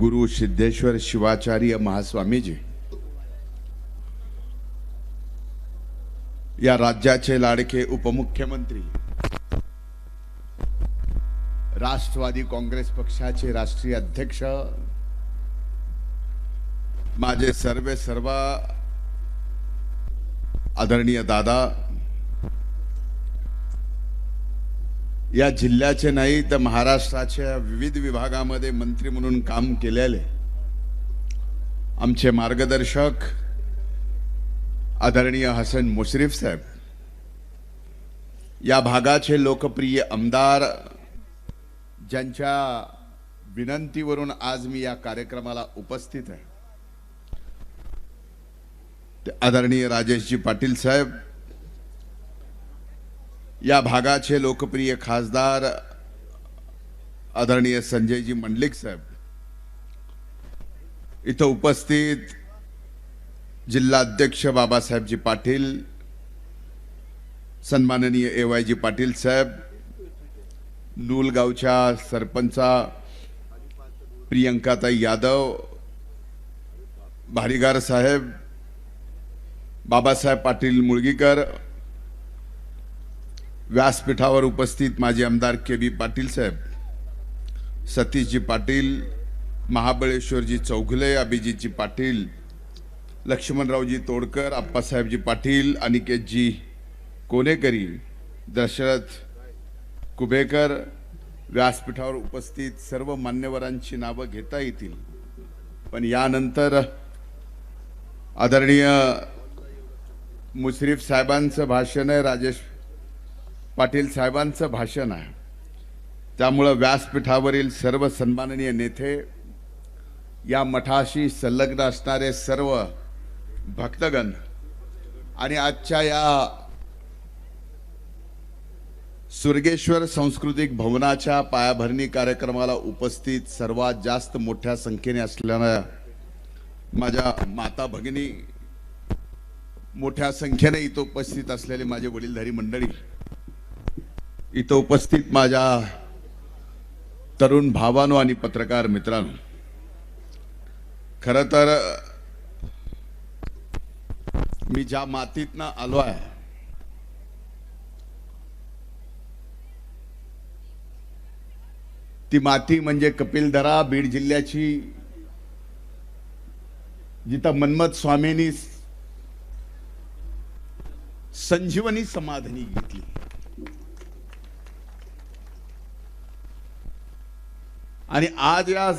गुरु सिद्धेश्वर शिवाचार्य महास्वामीजी या राज्याचे लाडके उपमुख्यमंत्री राष्ट्रवादी काँग्रेस पक्षाचे राष्ट्रीय अध्यक्ष माझे सर्वे सर्व आदरणीय दादा या जिल्ह्याचे नाही तर महाराष्ट्राच्या विविध विभागामध्ये मंत्री म्हणून काम केलेले आमचे मार्गदर्शक आदरणीय हसन मुश्रीफ साहेब. या भागाचे लोकप्रिय आमदार ज्यांच्या विनंतीवरून आज मी या कार्यक्रमाला उपस्थित आहे ते आदरणीय राजेशजी पाटील साहेब या भागाचे लोकप्रिय खासदार आदरणीय संजयजी मंडलिक साहेब. इथं उपस्थित जिल्हाध्यक्ष बाबासाहेबजी पाटील सन्माननीय ए वायजी पाटील साहेब नूलगावच्या सरपंचा प्रियंकाताई यादव भारीगार साहेब बाबासाहेब पाटील मुळगीकर व्यासपीठावर उपस्थित माजी आमदार के बी पाटील साहेब सतीशजी पाटील महाबळेश्वरजी चौघुले अभिजितजी पाटील लक्ष्मणरावजी तोडकर आप्पासाहेबजी पाटील अनिकेतजी कोनेकरी दशरथ कुबेकर व्यासपीठावर उपस्थित सर्व मान्यवरांची नावं घेता येतील. पण यानंतर आदरणीय मुश्रीफ साहेबांचं भाषण आहे राजेश पाटील साहेबांचं भाषण आहे. त्यामुळं व्यासपीठावरील सर्व सन्माननीय नेते या मठाशी संलग्न असणारे सर्व भक्तगण आणि आजच्या या सुरगेश्वर सांस्कृतिक भवनाच्या पायाभरणी कार्यक्रमाला उपस्थित सर्वात जास्त मोठ्या संख्येने असलेल्या माझ्या माता भगिनी मोठ्या संख्येने इथं उपस्थित असलेले माझे वडीलधारी मंडळी इथं उपस्थित माझ्या तरुण भावानो आणि पत्रकार मित्रांनो खर तर मी ज्या मातीतनं आलो आहे ती माती म्हणजे कपिलधरा बीड जिल्ह्याची जिथं मन्मथ स्वामींनी संजीवनी समाधानी घेतली. आणि आज या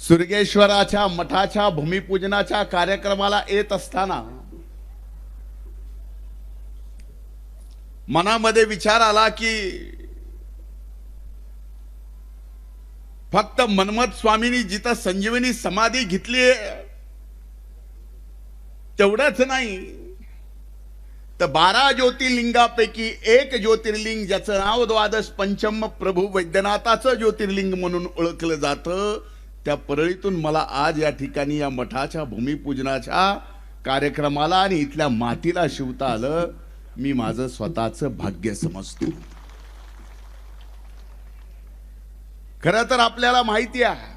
सुर्गेश्वराच्या मठाच्या भूमिपूजनाच्या कार्यक्रमाला येत असताना मनामध्ये विचार आला की फक्त मनमत स्वामींनी जिथं संजीवनी समाधी घेतली तेवढंच नाही. तर बारा ज्योतिर्लिंगापैकी एक ज्योतिर्लिंग ज्याचं नाव द्वादश पंचम प्रभू वैद्यनाथाचं ज्योतिर्लिंग म्हणून ओळखलं जातं त्या परळीतून मला आज या ठिकाणी या मठाच्या भूमिपूजनाच्या कार्यक्रमाला आणि इथल्या मातीला शिवता आलं. मी माझं स्वतःचं भाग्य समजतो. खरं तर आपल्याला माहिती आहे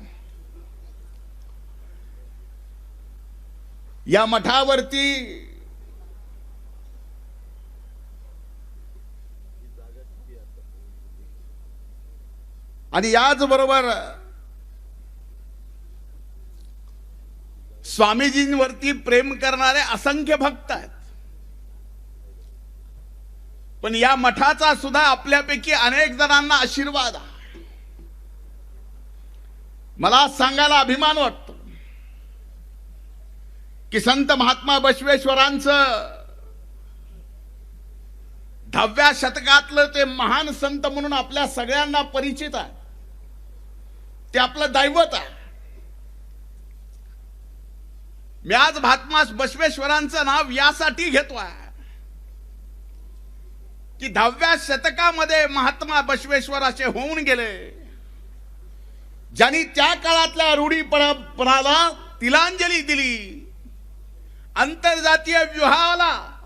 या मठावरती आणि याच बरोबर स्वामीजींवरती प्रेम करणारे असंख्य भक्त आहेत. पण या मठाचा सुद्धा आपल्यापैकी अनेक जणांना आशीर्वाद आहे. मला सांगायला अभिमान वाटतो की संत महात्मा बसवेश्वरांचं दहाव्या शतकातलं ते महान संत म्हणून आपल्या सगळ्यांना परिचित आहे. ते आपलं दैवत आहे. मी आज भातमास बसवेश्वरांचं नाव यासाठी घेतोय. की दहाव्या शतकामध्ये महात्मा बसवेश्वर असे होऊन गेले. ज्यांनी त्या काळातल्या रूढी परंपराला तिलांजली दिली आंतरजातीय विवाहाला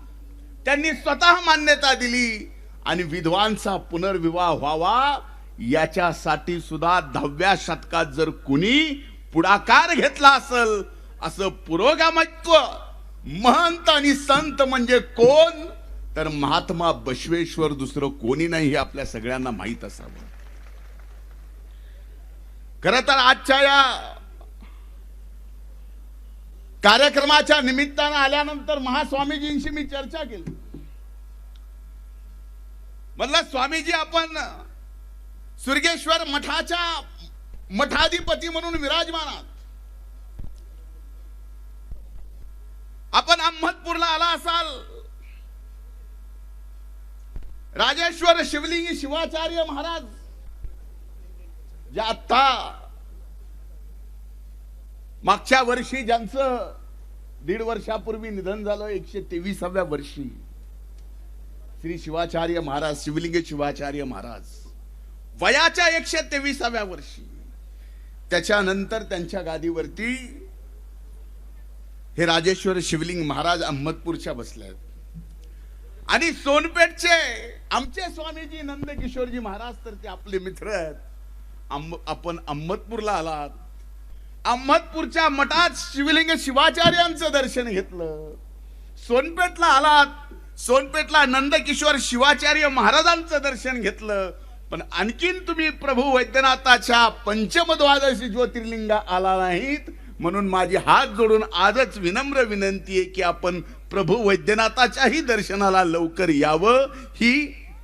त्यांनी स्वतः मान्यता दिली आणि विधवांचा पुनर्विवाह व्हावा याच्यासाठी सुद्धा दहाव्या शतकात जर कुणी पुढाकार घेतला असल असं पुरोगामत्व महंत आणि संत म्हणजे कोण? तर महात्मा बसवेश्वर दुसरं कोणी नाही हे आपल्या सगळ्यांना माहीत असावं. खर तर आजच्या या कार्यक्रमाच्या निमित्तानं आल्यानंतर महास्वामीजींशी मी चर्चा केली. म्हणलं स्वामीजी आपण सुर्गेश्वर मठाच्या मठाधिपती म्हणून विराजमान आपण अहमदपूरला आला असाल. राजेश्वर शिवलिंग शिवाचार्य महाराज जे आत्ता मागच्या वर्षी ज्यांचं दीड वर्षापूर्वी निधन झालं एकशे तेविसाव्या वर्षी श्री शिवाचार्य महाराज शिवलिंग शिवाचार्य महाराज. वयाच्या एकशे तेविसाव्या वर्षी. त्याच्यानंतर त्यांच्या गादीवरती हे राजेश्वर शिवलिंग महाराज अहमदपूरच्या बसले आणि सोनपेठचे आमचे स्वामीजी नंदकिशोरजी महाराज तर ते आपले मित्र आहेत. आपण अहमदपूरला आलात. अहमदपूरच्या मठात शिवलिंग शिवाचार्यांचं दर्शन घेतलं. सोनपेठला आलात. सोनपेठला नंदकिशोर शिवाचार्य महाराजांचं दर्शन घेतलं. पण आणखीन तुम्ही प्रभू वैद्यनाथाच्या पंचमद्वादशी ज्योतिर्लिंगा आला नाहीत म्हणून माझी हात जोडून आजच विनम्र विनंती आहे की आपण प्रभू वैद्यनाथाच्याही दर्शनाला लवकर यावं ही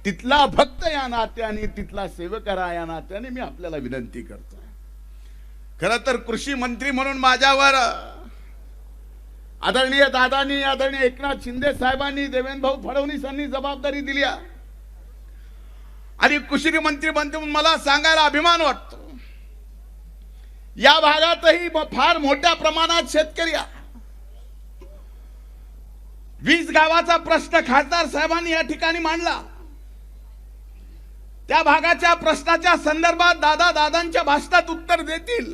तिथला भक्त या नात्याने तिथला सेवकरा या नात्याने मी आपल्याला विनंती करतो खर तर कृषी मंत्री म्हणून माझ्यावर आदरणीय दादानी आदरणीय एकनाथ शिंदे साहेबांनी देवेंद्र भाऊ फडणवीसांनी जबाबदारी दिली आहे. आणि कुशरी मंत्री बनते म्हणून मला सांगायला अभिमान वाटतो. या भागातही फार मोठ्या प्रमाणात शेतकरी वीज गावाचा प्रश्न खासदार साहेबांनी या ठिकाणी मांडला. त्या भागाच्या प्रश्नाच्या संदर्भात दादा दादांच्या भाषणात उत्तर देतील.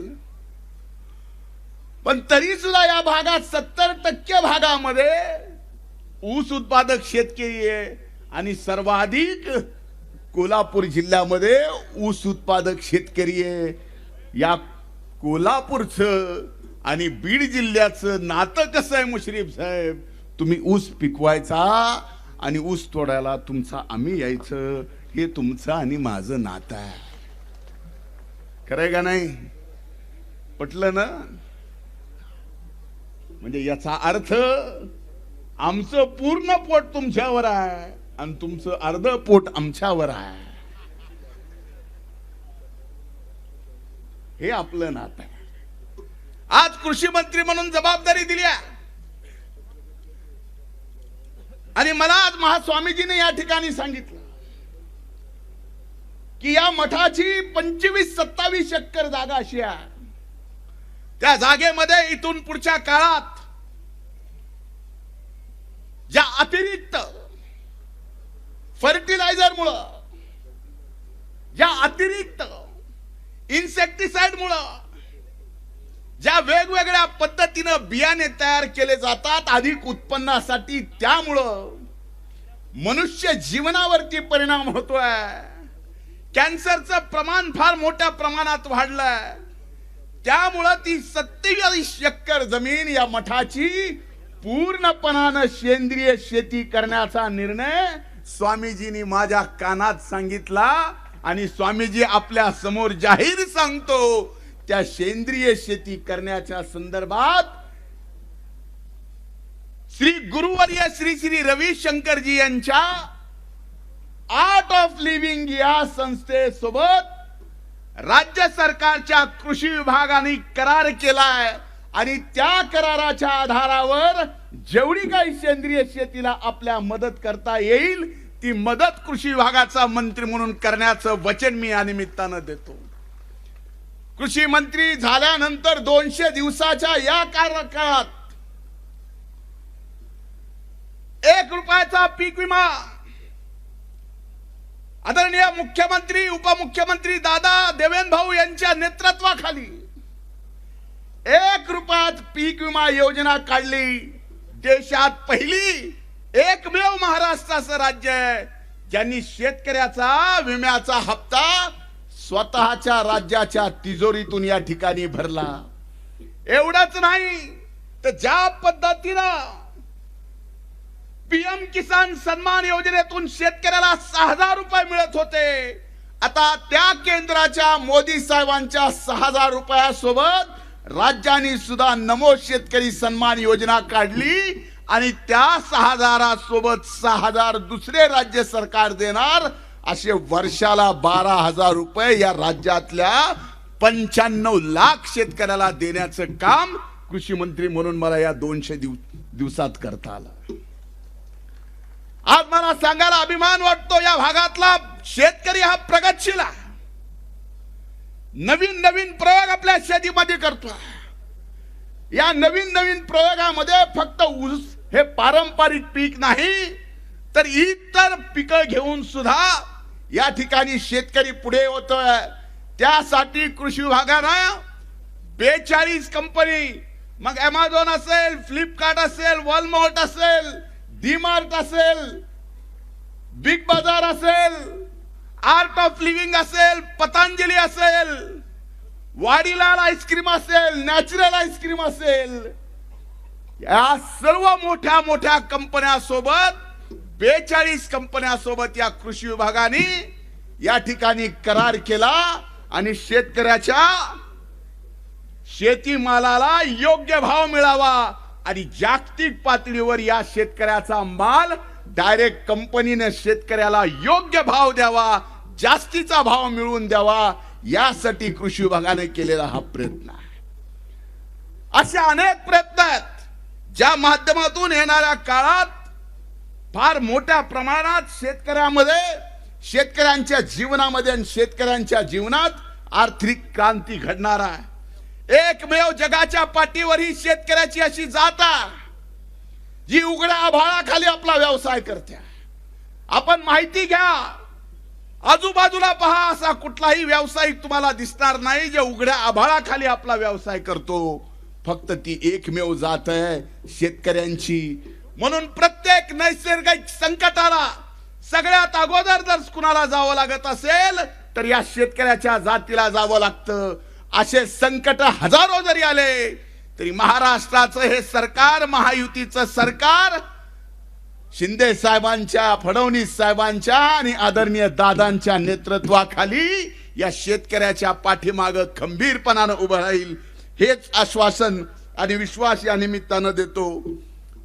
पण तरी सुद्धा या भागात सत्तर टक्के भागामध्ये ऊस उत्पादक शेतकरी आहे आणि सर्वाधिक कोल्हापूर जिल्ह्यामध्ये ऊस उत्पादक शेतकरी आहे. या कोल्हापूरचं आणि बीड जिल्ह्याचं नातं कसं आहे मुश्रीफ साहेब? तुम्ही ऊस पिकवायचा आणि ऊस तोडायला तुमचा आम्ही यायचं. हे तुमचं आणि माझं नातं आहे. खरंय का नाही? पटलं ना? म्हणजे याचा अर्थ आमचं पूर्ण पोट तुमच्यावर आहे. आणि तुमचं अर्ध पोट आमच्यावर आहे. हे आपलं नातं आहे. आज कृषी मंत्री म्हणून जबाबदारी दिली आहे. आणि मला आज महास्वामीजीने या ठिकाणी सांगितलं की या मठाची पंचवीस सत्तावीस एकर जागा अशी आहे. त्या जागेमध्ये इथून पुढच्या काळात ज्या अतिरिक्त फर्टिलायझर या अतिरिक्त इन्सेक्टिसाइड मुळं ज्या वेगवेगळ्या पद्धतीनं बियाणे तयार केले जातात अधिक उत्पन्नासाठी त्यामुळं मनुष्य जीवनावरती परिणाम होतोय. कॅन्सरचं प्रमाण फार मोठ्या प्रमाणात वाढलंय. त्यामुळं ती सत्तेचाळीस एकर जमीन या मठाची पूर्णपणानं सेंद्रिय शेती करण्याचा निर्णय स्वामीजीनी माझ्या कानात सांगितला आणि स्वामीजी आपल्यासमोर जाहीर सांगतो त्या सेंद्रिय शेती करण्याच्या संदर्भात श्री गुरुवर्य श्री श्री रविशंकरजी यांच्या आर्ट ऑफ लिव्हिंग या संस्थेसोबत राज्य सरकारच्या कृषी विभागाने करार केलाय आणि त्या कराराच्या आधारावर जेवढी काही सेंद्रिय शेतीला आपल्या मदत करता येईल ती मदत कृषी विभागाचा मंत्री म्हणून करण्याचं वचन मी या निमित्तानं देतो. कृषी मंत्री झाल्यानंतर दोनशे दिवसाच्या या कार्यकाळात एक रुपयाचा पीक विमा आदरणीय मुख्यमंत्री उपमुख्यमंत्री दादा देवेंद्र भाऊ यांच्या नेतृत्वाखाली एक रुपयात पीक विमा योजना काढली. देशात पहिली एकमेव महाराष्ट्राचं राज्य आहे ज्यांनी शेतकऱ्याचा विम्याचा हप्ता स्वतःच्या राज्याच्या तिजोरीतून या ठिकाणी भरला. एवढंच नाही तर ज्या पद्धतीनं पीएम किसान सन्मान योजनेतून शेतकऱ्याला सहा हजार रुपये मिळत होते आता त्या केंद्राच्या मोदी साहेबांच्या सहा हजार रुपयासोबत राज्याने सुद्धा नमो शेतकरी सन्मान योजना काढली आणि त्या सहा हजारासोबत सहा हजार दुसरे राज्य सरकार देणार असे वर्षाला बारा हजार रुपये या राज्यातल्या पंच्याण्णव लाख शेतकऱ्याला देण्याचं काम कृषी मंत्री म्हणून मला या दोनशे दिव दिवसात करता आलं. आज मला सांगायला अभिमान वाटतो या भागातला शेतकरी हा प्रगतशील आहे. नवीन नवीन प्रयोग आपल्या शेतीमध्ये करतो या नवीन नवीन प्रयोगामध्ये फक्त ऊस हे पारंपरिक पीक नाही तर इतर पिकं घेऊन सुद्धा या ठिकाणी शेतकरी पुढे होतोय. त्यासाठी कृषी विभागानं बेचाळीस कंपनी मग अमेझॉन असेल फ्लिपकार्ट असेल वॉलमार्ट असेल डीमार्ट असेल बिग बाजार असेल आर्ट ऑफ लिव्हिंग असेल पतंजली असेल वाडीलाल आईस्क्रीम असेल नॅचरल आईस्क्रीम असेल या सर्व मोठ्या मोठ्या कंपन्यासोबत बेचाळीस कंपन्यासोबत या कृषी विभागाने या ठिकाणी करार केला आणि शेतकऱ्याच्या शेतीमालाला योग्य भाव मिळावा आणि जागतिक पातळीवर या शेतकऱ्याचा माल डायरेक्ट कंपनीने शेतकऱ्याला योग्य भाव द्यावा जास्तीचा भाव मिळवून द्यावा यासाठी कृषी विभागाने केलेला हा प्रयत्न आहे. असे अनेक प्रयत्न आहेत ज्या माध्यमातून येणाऱ्या काळात फार मोठ्या प्रमाणात शेतकऱ्यामध्ये शेतकऱ्यांच्या जीवनामध्ये आणि शेतकऱ्यांच्या जीवनात आर्थिक क्रांती घडणार आहे. एकमेव जगाच्या पाठीवर ही शेतकऱ्याची अशी जाता जी उघड्या आभाळाखाली आपला व्यवसाय करते. आपण माहिती घ्या आजूबाजूला पहा असा कुठलाही व्यावसायिक तुम्हाला दिसणार नाही जे उघड्या आभाळाखाली आपला व्यवसाय करतो. फक्त ती एकमेव जात आहे शेतकऱ्यांची. म्हणून प्रत्येक नैसर्गिक संकटाला सगळ्यात अगोदर जर कुणाला जावं लागत असेल तर या शेतकऱ्याच्या जातीला जावं लागतं. असे संकट हजारो जरी आले तरी महाराष्ट्राचं हे सरकार महायुतीचं सरकार शिंदे साहेबांच्या फडणवीस साहेबांच्या आणि आदरणीय दादांच्या नेतृत्वाखाली या शेतकऱ्याच्या पाठीमाग खंबीरपणानं उभं राहील हेच आश्वासन आणि विश्वास या निमित्तानं देतो.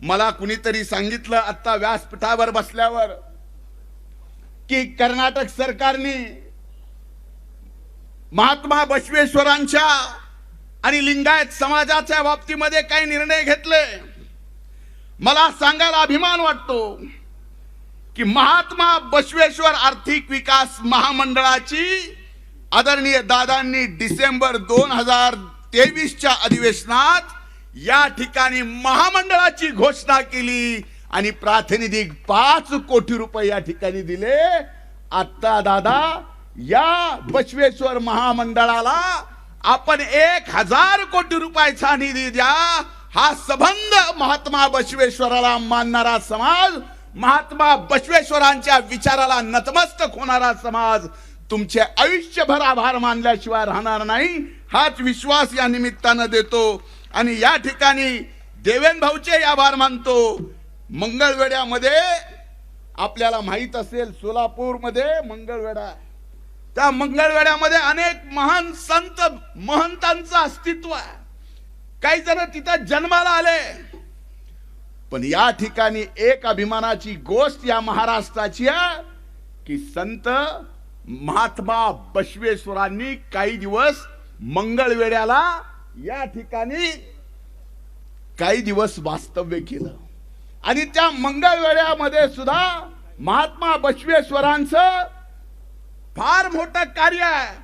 मला कुणीतरी सांगितलं आता व्यासपीठावर बसल्यावर की कर्नाटक सरकारने महात्मा बसवेश्वरांच्या आणि लिंगायत समाजाच्या बाबतीमध्ये काही निर्णय घेतले. मला सांगायला अभिमान वाटतो की महात्मा बसवेश्वर आर्थिक विकास महामंडळाची आदरणीय दादांनी डिसेंबर दोन हजार तेवीसच्या अधिवेशनात या ठिकाणी महामंडळाची घोषणा केली आणि प्रातिनिधिक पाच कोटी रुपये या ठिकाणी दिले. आता दादा या बसवेश्वर महामंडळाला आपण एक हजार कोटी रुपयाचा निधी द्या. हा संबंध महात्मा बसवेश्वराला मानणारा समाज महात्मा बसवेश्वरांच्या विचाराला नतमस्तक होणारा समाज तुमचे आयुष्यभर आभार मानल्याशिवाय राहणार नाही हाच विश्वास या निमित्तानं देतो. आणि या ठिकाणी देवेन भाऊचे आभार मानतो. मंगळवेड्यामध्ये आपल्याला माहीत असेल सोलापूरमध्ये मंगळवेढा त्या मंगळवेड्यामध्ये अनेक महान संत महंतांचं अस्तित्व आहे. काही जण तिथं जन्माला आले. पण या ठिकाणी एक अभिमानाची गोष्ट या महाराष्ट्राची की संत महात्मा बसवेश्वरांनी काही दिवस मंगळवेड्याला या ठिकाणी काही दिवस वास्तव्य केलं. आणि त्या मंगळवेड्यामध्ये सुद्धा महात्मा बसवेश्वरांचं फार मोठं कार्य आहे.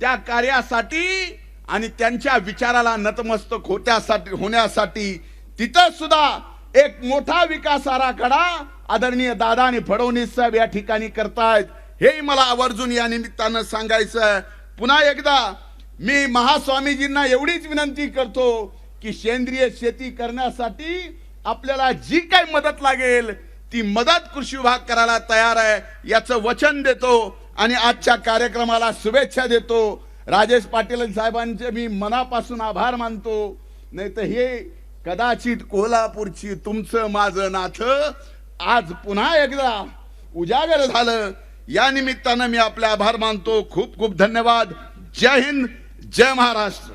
त्या कार्यासाठी आणि त्यांच्या विचाराला नतमस्तक होत्यासाठी होण्यासाठी तिथं सुद्धा एक मोठा विकास आराखडा आदरणीय दादा आणि फडणवीस साहेब या ठिकाणी करतायत. हेही मला आवर्जून या निमित्तानं सांगायचं पुन्हा एकदा मी महास्वामीजींना एवढीच विनंती करतो की सेंद्रिय शेती करण्यासाठी आपल्याला जी काही मदत लागेल ती मदत कृषी विभाग करायला तयार आहे. याचं वचन देतो आणि आजच्या कार्यक्रमाला शुभेच्छा देतो. राजेश पाटील साहेबांचे मी मनापासून आभार मानतो. नाही तर हे कदाचित कोल्हापूरची तुमचं माझं नाथ आज पुन्हा एकदा उजागर झालं. या निमित्तानं मी आपले आभार मानतो. खूप खूप धन्यवाद. जय हिंद जय महाराष्ट्र.